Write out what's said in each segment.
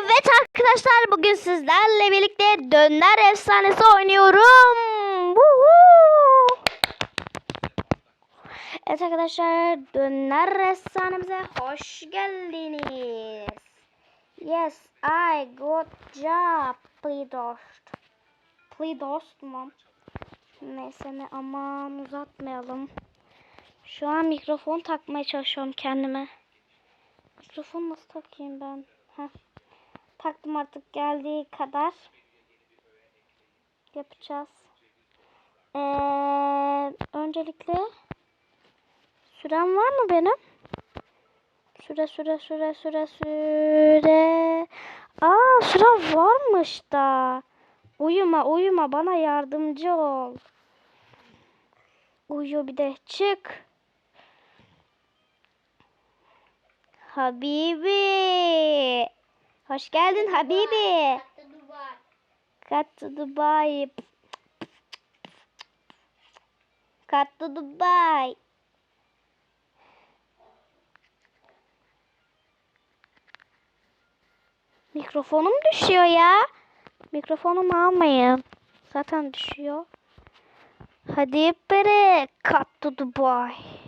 Evet arkadaşlar bugün sizlerle birlikte Döner Efsanesi oynuyorum. Woohoo! Evet arkadaşlar Döner Efsanemize hoş geldiniz. Yes, I got job. Pledost. Pledost mu? Neyse ne aman uzatmayalım. Şu an mikrofon takmaya çalışıyorum kendime. Mikrofon nasıl takayım ben? Heh. Taktım artık geldiği kadar. Yapacağız. Ee, öncelikle sürem var mı benim? Süre süre süre süre süre. Aa sürem varmış da. Uyuma uyuma bana yardımcı ol. Uyu bir de çık. Habibi. Hoş geldin Habibi. Cut to Dubai. To Dubai. Mikrofonum düşüyor ya. Mikrofonumu almayın. Zaten düşüyor. Hadi bere. To Dubai.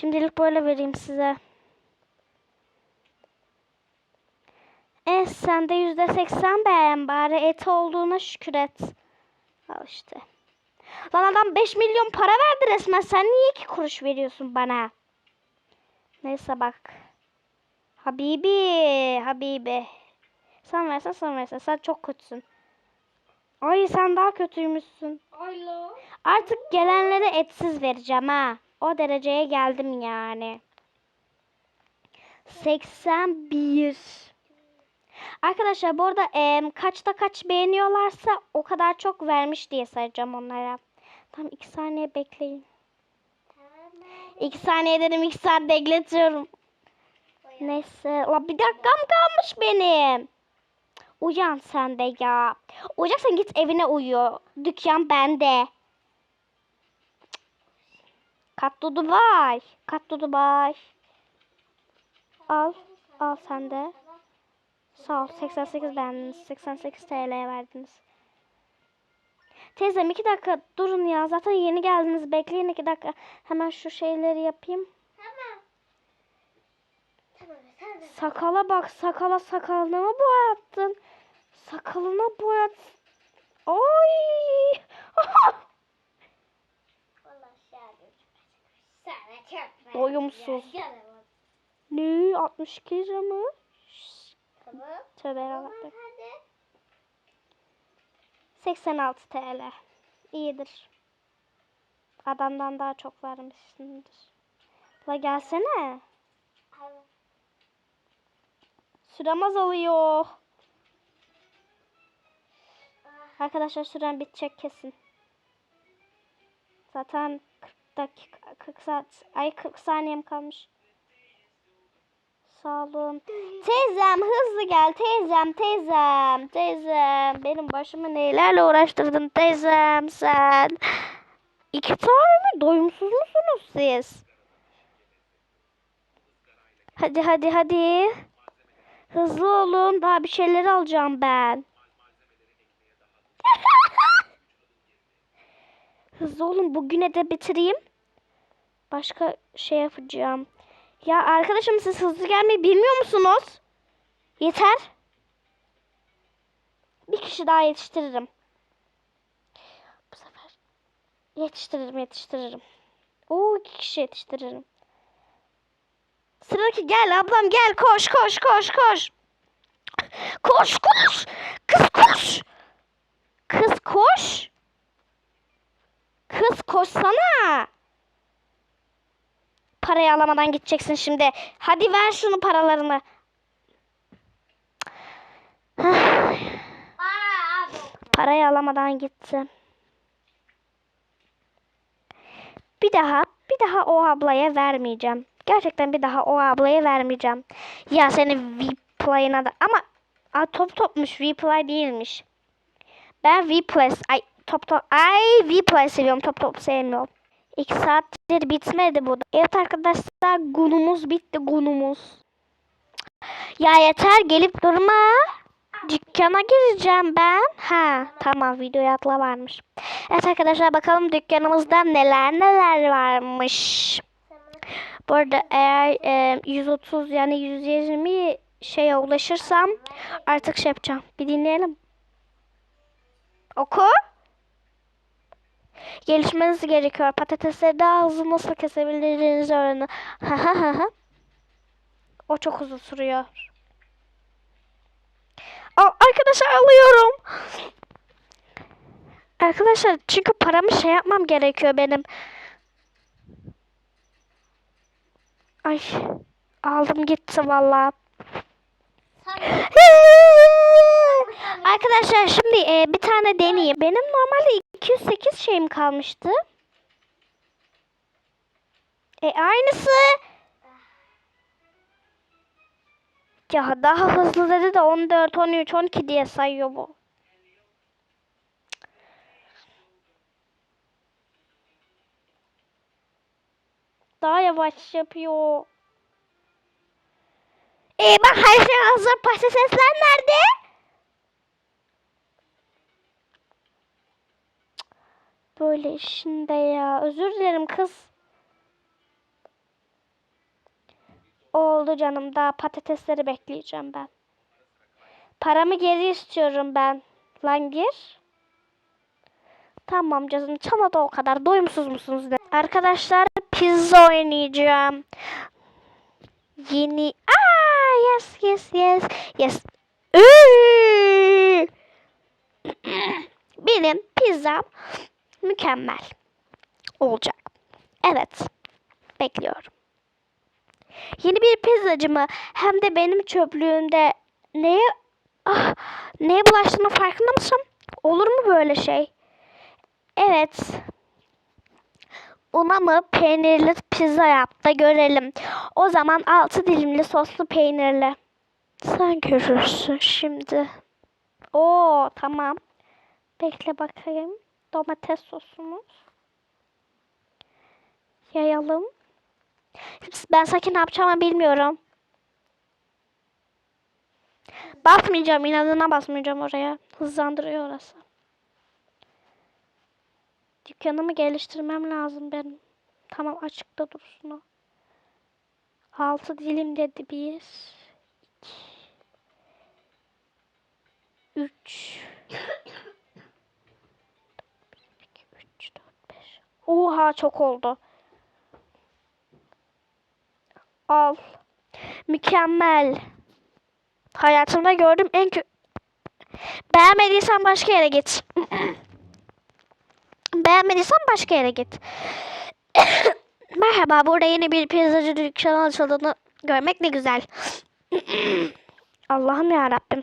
Şimdilik böyle vereyim size. E sen de yüzde seksen beğen bari et olduğuna şükür et. Al işte. Lan adam 5 milyon para verdi resmen. Sen niye 2 kuruş veriyorsun bana? Neyse bak. Habibi. Habibi. Sen versen sen versen. Sen çok kötüsün. Ay sen daha kötüymüşsün. Artık gelenlere etsiz vereceğim ha. O dereceye geldim yani. 81. Arkadaşlar bu arada em, kaçta kaç beğeniyorlarsa o kadar çok vermiş diye sayacağım onlara. Tam 2 saniye bekleyin. 2 saniye dedim 2 saat bekletiyorum. Neyse. La bir dakikam kalmış benim. Uyan sen de ya. Uyuyacaksan git evine uyu. Dükkan bende. Kat to Dubai. Kat to Dubai. Al. Al sen de. Sağ ol. 88 beğendiniz. 88 TL'ye verdiniz. Teyzem iki dakika durun ya. Zaten yeni geldiniz. Bekleyin iki dakika. Hemen şu şeyleri yapayım. Tamam. Tamam tamam. Sakala bak. Sakala sakalını mı boyattın? Sakalına boyat. Oy. Vallahi şahane. Sana çok Doyumsuz. ne? 62 lira mı? Tövbe yarabbim. Hadi. 86 TL. İyidir. Adamdan daha çok vermişsindir. La gelsene. Sürem azalıyor. Arkadaşlar sürem bitecek kesin. Zaten 40 dakika 40 saat ay 40 saniyem kalmış. Sağ olun. Teyzem hızlı gel teyzem teyzem teyzem. Benim başımı neylerle uğraştırdın teyzem sen. İki tane mi? Doyumsuz musunuz siz? Hadi hadi hadi. Hızlı olun. Daha bir şeyler alacağım ben. Hızlı olun. Bugüne de bitireyim. Başka şey yapacağım. Ya arkadaşım siz hızlı gelmeyi bilmiyor musunuz? Yeter. Bir kişi daha yetiştiririm. Bu sefer yetiştiririm yetiştiririm. Oo iki kişi yetiştiririm. Sıradaki gel ablam gel koş koş koş koş. Koş koş. Kız koş. Kız koş. Kız koşsana. Parayı alamadan gideceksin şimdi. Hadi ver şunu paralarını. Parayı alamadan gitti. Bir daha, bir daha o ablaya vermeyeceğim. Gerçekten bir daha o ablaya vermeyeceğim. Ya senin V-Play'ına da ama Aa, top topmuş V-Play değilmiş. Ben V-Plus ay top top ay V-Play seviyorum top top sevmiyorum. İki saattir bitmedi bu. da. Evet arkadaşlar gunumuz bitti gunumuz. Ya yeter gelip durma. Dükkana gireceğim ben. Ha tamam videoya atla varmış. Evet arkadaşlar bakalım dükkanımızda neler neler varmış. Bu arada eğer e, 130 yani 120 şeye ulaşırsam artık şey yapacağım. Bir dinleyelim. Oku. Gelişmeniz gerekiyor. Patatesleri daha hızlı nasıl kesebileceğinizi öğrenin. Ha ha ha ha. O çok uzun sürüyor. Aa, arkadaşlar alıyorum. Arkadaşlar çünkü paramı şey yapmam gerekiyor benim. Ay aldım gitti vallahi. Arkadaşlar şimdi e, bir tane deneyeyim. Benim normalde 208 şeyim kalmıştı. E aynısı. Ya daha hızlı dedi de 14, 13, 12 diye sayıyor bu. Daha yavaş yapıyor. E bak her şey hazır. Patatesler nerede? Böyle işinde ya. Özür dilerim kız. Oldu canım. Daha patatesleri bekleyeceğim ben. Paramı geri istiyorum ben. Lan gir. Tamam canım. Çana da o kadar. Doyumsuz musunuz? Ne? Arkadaşlar pizza oynayacağım. Yeni. Aa yes yes yes. Yes. Benim pizzam mükemmel olacak. Evet. Bekliyorum. Yeni bir pizzacı mı? Hem de benim çöplüğümde neye ah, neye bulaştığının farkında mısın? Olur mu böyle şey? Evet. Una mı peynirli pizza yap da görelim. O zaman altı dilimli soslu peynirli. Sen görürsün şimdi. Oo tamam. Bekle bakayım. Domates sosumuz. Yayalım. Ben sanki ne yapacağımı bilmiyorum. Basmayacağım. inadına basmayacağım oraya. Hızlandırıyor orası. Dükkanımı geliştirmem lazım benim. Tamam açıkta dursun o. Altı dilim dedi. Bir. iki, Üç. Oha çok oldu. Al. Mükemmel. Hayatımda gördüğüm en. Beğenmediysen başka yere git. Beğenmediysen başka yere git. Merhaba, burada yeni bir pizzacı dükkanı açıldığını görmek ne güzel. Allah'ım ya Rabbim.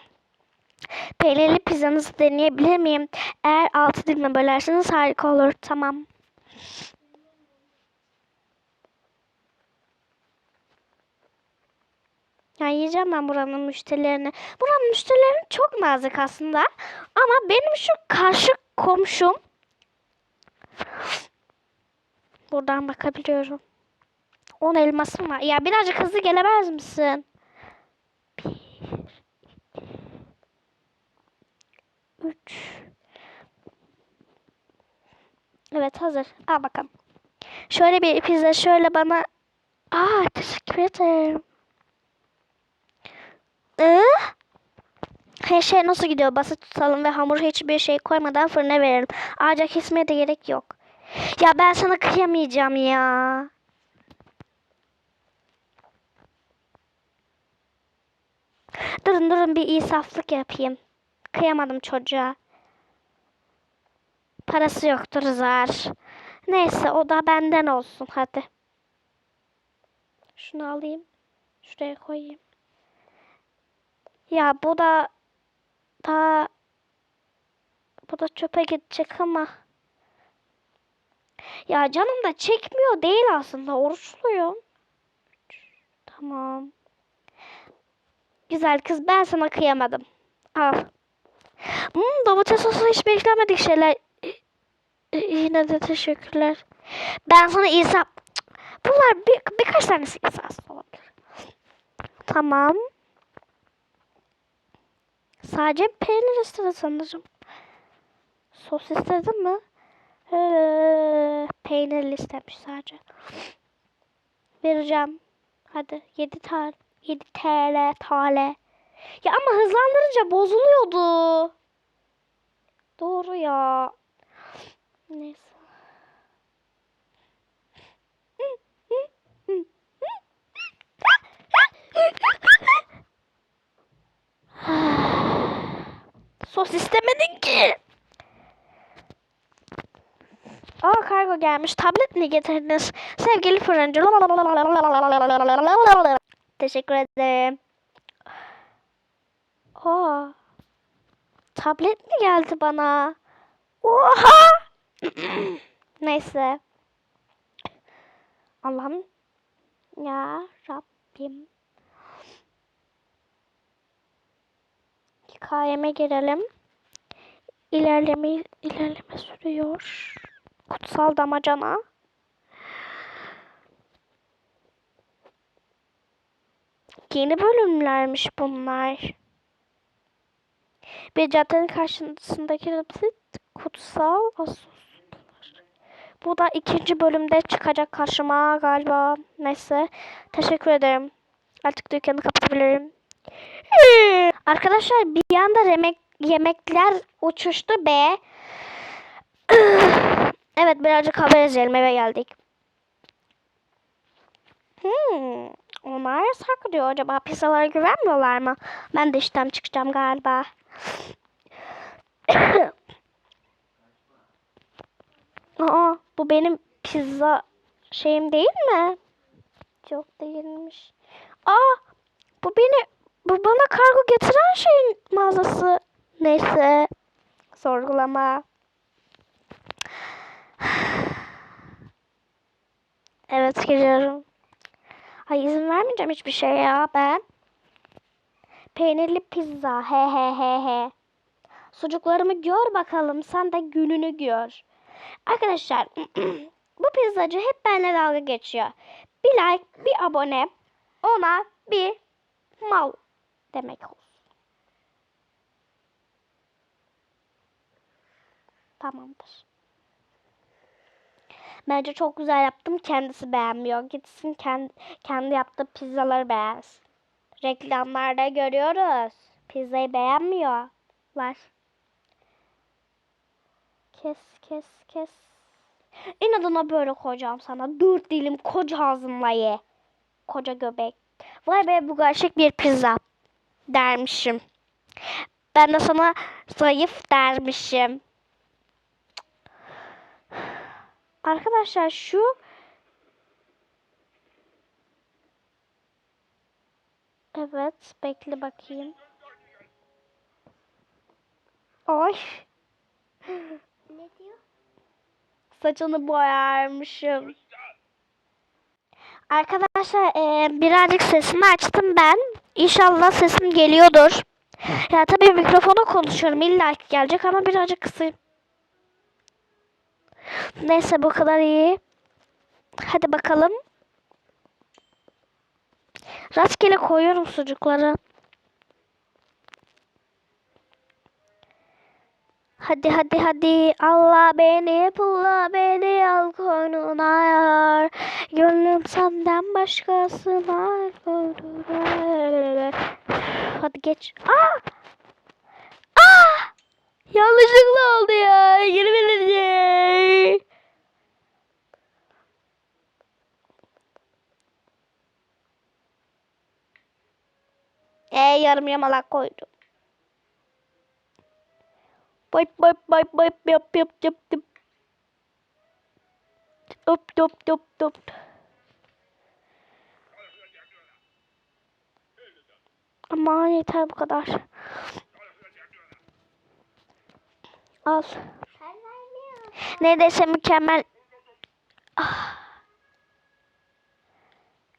Peynirli pizzanızı deneyebilir miyim? Eğer altı dilime bölerseniz harika olur. Tamam. Ya yiyeceğim ben buranın müşterilerini. Buranın müşterileri çok nazik aslında. Ama benim şu karşı komşum. Buradan bakabiliyorum. 10 elmasım var. Ya birazcık hızlı gelemez misin? Bir, iki, üç. Evet hazır. Al bakalım. Şöyle bir pizza şöyle bana. Aa teşekkür ederim. Ee? Her şey nasıl gidiyor? Basit tutalım ve hamur hiçbir şey koymadan fırına verelim. Ayrıca kesmeye de gerek yok. Ya ben sana kıyamayacağım ya. Durun durun bir insaflık yapayım. Kıyamadım çocuğa. Parası yoktur zar. Neyse o da benden olsun hadi. Şunu alayım. Şuraya koyayım. Ya bu da da bu da çöpe gidecek ama ya canım da çekmiyor değil aslında oruçluyum. Tamam. Güzel kız ben sana kıyamadım. Al. Hmm, domates sosu hiç beklemedik şeyler. Y- Yine de teşekkürler. Ben sana İsa... Bunlar bir, birkaç tanesi İsa'sız olabilir. Tamam. Sadece peynir istedi sanırım. Sos istedi mi? Ee, peynirli istemiş sadece. Vereceğim. Hadi 7 tane. 7 TL tale. Ya ama hızlandırınca bozuluyordu. Doğru ya. Neyse. Sos istemedin ki. Aa kargo gelmiş. Tablet mi getirdiniz? Sevgili fırıncı. Teşekkür ederim. Aa. Tablet mi geldi bana? Oha! Neyse. Allah'ım. Ya Rabbim. Hikayeme girelim. İlerleme ilerleme sürüyor. Kutsal damacana. Yeni bölümlermiş bunlar. Bir caddenin karşısındaki kutsal Asos. Bu da ikinci bölümde çıkacak karşıma galiba. Neyse. Teşekkür ederim. Artık dükkanı kapatabilirim. Arkadaşlar bir anda yemek, yemekler uçuştu be. evet birazcık haber izleyelim eve geldik. Hmm, onlar yasak diyor. Acaba pizzalara güvenmiyorlar mı? Ben de işten çıkacağım galiba. Aa, bu benim pizza şeyim değil mi? Çok değilmiş. Aa, bu beni bu bana kargo getiren şeyin mağazası. Neyse. Sorgulama. Evet giriyorum. Ay izin vermeyeceğim hiçbir şey ya ben. Peynirli pizza. He he he he. Sucuklarımı gör bakalım. Sen de gününü gör. Arkadaşlar bu pizzacı hep benimle dalga geçiyor. Bir like, bir abone, ona bir mal demek olsun. Tamamdır. Bence çok güzel yaptım. Kendisi beğenmiyor. Gitsin kendi, kendi yaptığı pizzaları beğensin. Reklamlarda görüyoruz. Pizzayı beğenmiyorlar. Kes kes kes. İnadına böyle koyacağım sana. Dört dilim koca ağzınla ye. Koca göbek. Vay be bu gerçek bir pizza dermişim. Ben de sana zayıf dermişim. Arkadaşlar şu Evet, bekle bakayım. Ay, Ne diyor? saçını boyarmışım. Arkadaşlar eee, birazcık sesimi açtım ben. İnşallah sesim geliyordur. Ya tabii mikrofona konuşuyorum. İlla ki gelecek ama birazcık kısayım. Neyse bu kadar iyi. Hadi bakalım. Rastgele koyuyorum sucukları. Hadi hadi hadi Allah beni pulla beni al koynuna yar. Gönlüm senden başkasına. Hadi geç. Aa! Aa! Yanlışlıkla oldu ya. Geri verecek. E yarım yamalak koydum. Boy boy boy boy yap yap yap yap. Hop hop hop hop. Aman yeter bu kadar. Al. Neredeyse mükemmel. Ah.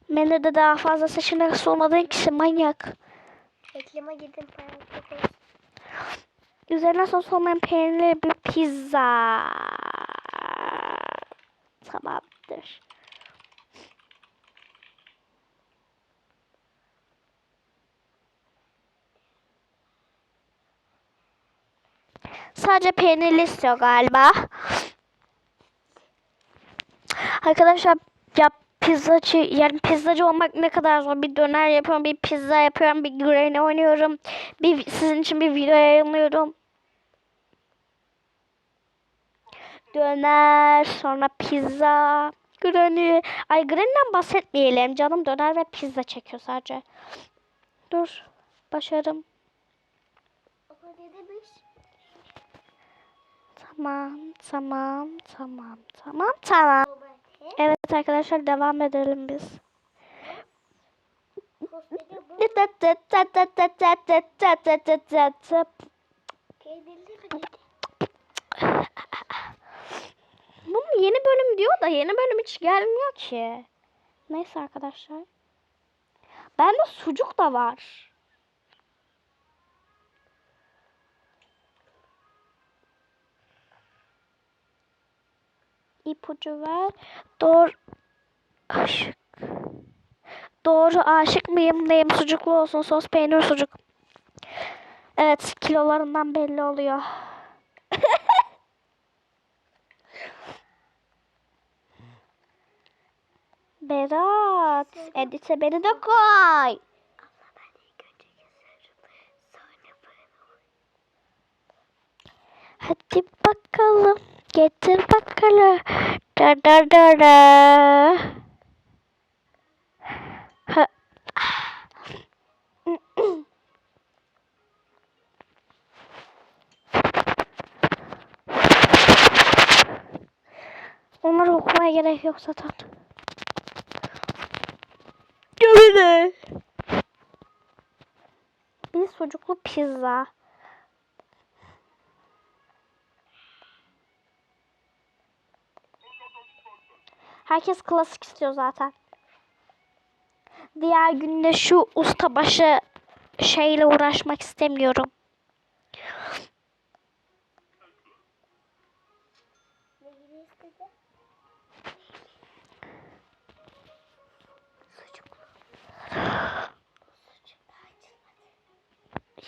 Menüde daha fazla seçenek olmadığın kişi manyak. Reklama gidin. Üzerine sos olmayan peynirli bir pizza. Tamamdır. Sadece peynirli istiyor galiba. Arkadaşlar ya pizzacı yani pizzacı olmak ne kadar zor. Bir döner yapıyorum, bir pizza yapıyorum, bir granny oynuyorum. Bir sizin için bir video yayınlıyorum. Döner, sonra pizza, granny. Ay granny'den bahsetmeyelim. Canım döner ve pizza çekiyor sadece. Dur. Başarım. Tamam, tamam, tamam, tamam, tamam. Evet arkadaşlar devam edelim biz. Bunun yeni bölüm diyor da yeni bölüm hiç gelmiyor ki. Neyse arkadaşlar. Bende sucuk da var. İpucu ver. Doğru. Aşık. Doğru aşık mıyım neyim sucuklu olsun sos peynir sucuk. Evet kilolarından belli oluyor. Berat, edite beni de koy. Hadi bakalım, getir bakalım. Da da da da. Onları okumaya gerek yok zaten. Gömüne. Bir sucuklu pizza. Herkes klasik istiyor zaten. Diğer günde şu ustabaşı şeyle uğraşmak istemiyorum.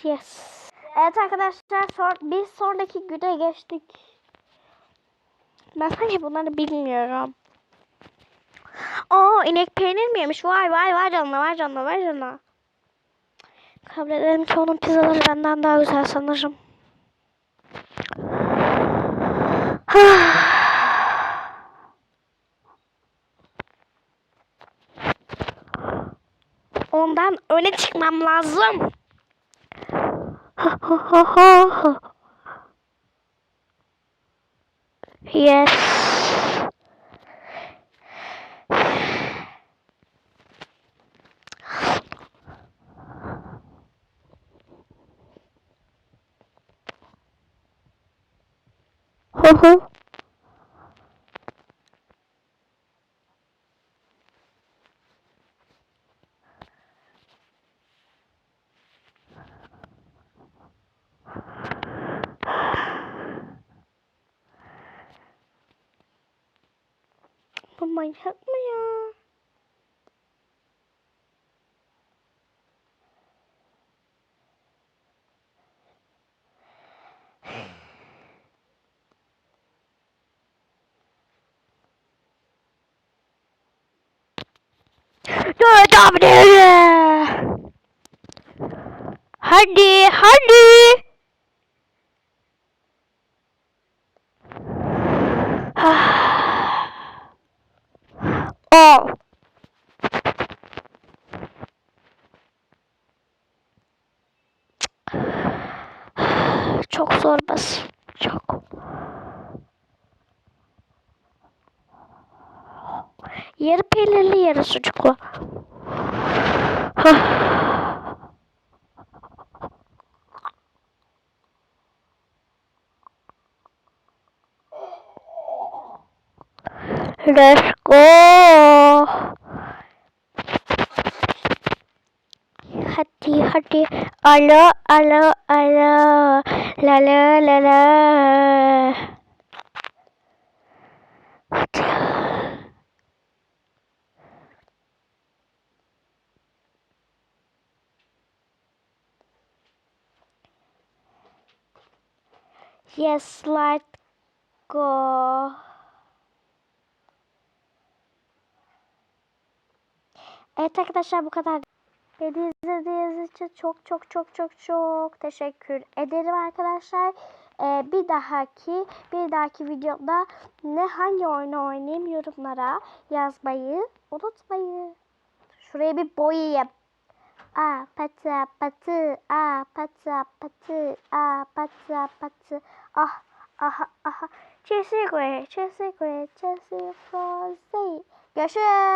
Yes. Evet arkadaşlar sor biz sonraki güne geçtik. Ben sanki bunları bilmiyorum. Aa inek peynir mi yemiş? Vay vay vay canına vay canına vay canına. Kabul edelim ki onun pizzaları benden daha güzel sanırım. Ondan öne çıkmam lazım. yes. Hı hı. Bu manyak mı ya? Dur abi. Hadi hadi. Ol. Çok zor bas. Çok. Yarı peynirli yarı sucuklu. Let's go. Hadi hadi. Alo alo alo. La la la la. Hadi. Yes, let's go. Evet arkadaşlar bu kadar. Beni izlediğiniz için çok çok çok çok çok teşekkür ederim arkadaşlar. Ee, bir dahaki bir dahaki videoda ne hangi oyunu oynayayım yorumlara yazmayı unutmayın. Şuraya bir boyayayım. A patı patı a patı patı a patı patı ah aha aha Teşekkür ederim. Teşekkür ederim. Teşekkür ederim. Görüşürüz.